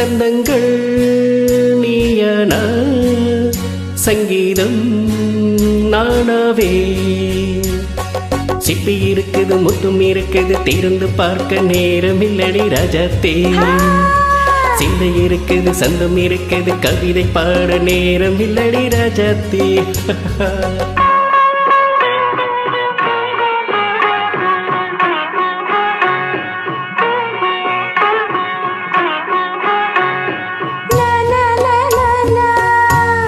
சந்தங்கள் நீயன. சங்கீதம் நானாவே. சிப்பி இருக்குது முத்தும் இருக்குது திறந்து பார்க்க நேரம் இல்லடி ரஜத்தே. சிந்தை இருக்குது சந்தம் இருக்குது கவிதை பாட நேரம் இல்லடி ரஜத்தே.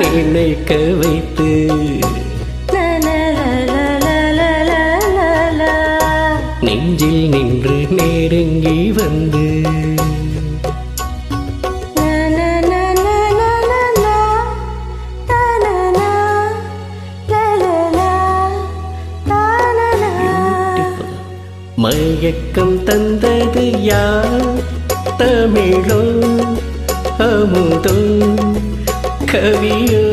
நினைக்க வைத்து நெஞ்சில் நின்று நெருங்கி வந்து மயக்கம் தந்தது யார் தமிழோ அமுதோ கவியோ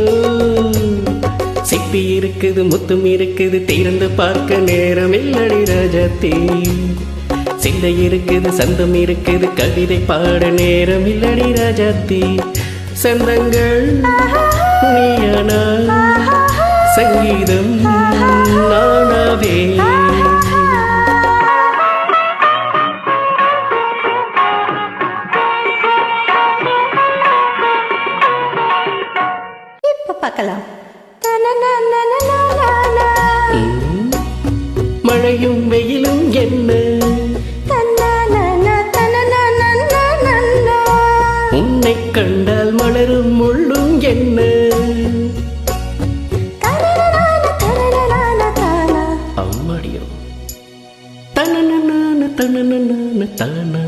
சிப்பி இருக்குது முத்தும் இருக்குது திறந்து பார்க்க நேரம் இல்லடி ராஜாத்தே. சிந்தை இருக்குது சந்தம் இருக்குது கவிதை பாட நேரம் இல்லடி ராஜாத்தே. சந்தங்கள் நீயானா சங்கீதம் நானாவே. மழையும் வெயிலும் என்ன? உன்னை கண்டால் மலரும் முள்ளும் என்ன? அம்மாடியோ. தனனனான தனனனான தானா.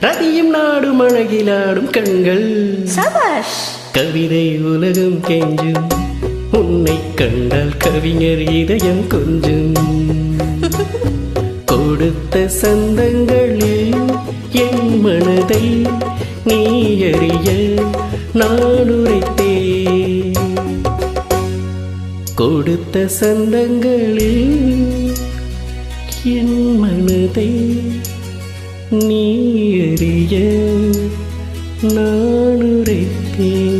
ரதியும் நாடும் அழகிலாடும் கண்கள். சபாஷ். கவிதை உலகம் கெஞ்சும். உன்னை கண்டால் கவிஞர் இதயம் கொஞ்சும். கொடுத்த சந்தங்களில் என் மனதை நீ அறிய நான் உரைத்தே கொடுத்த சந்தங்களில் என் மனதை நீ அறிய நான் உரைத்தேன்.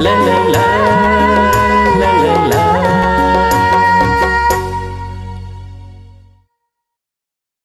la la la.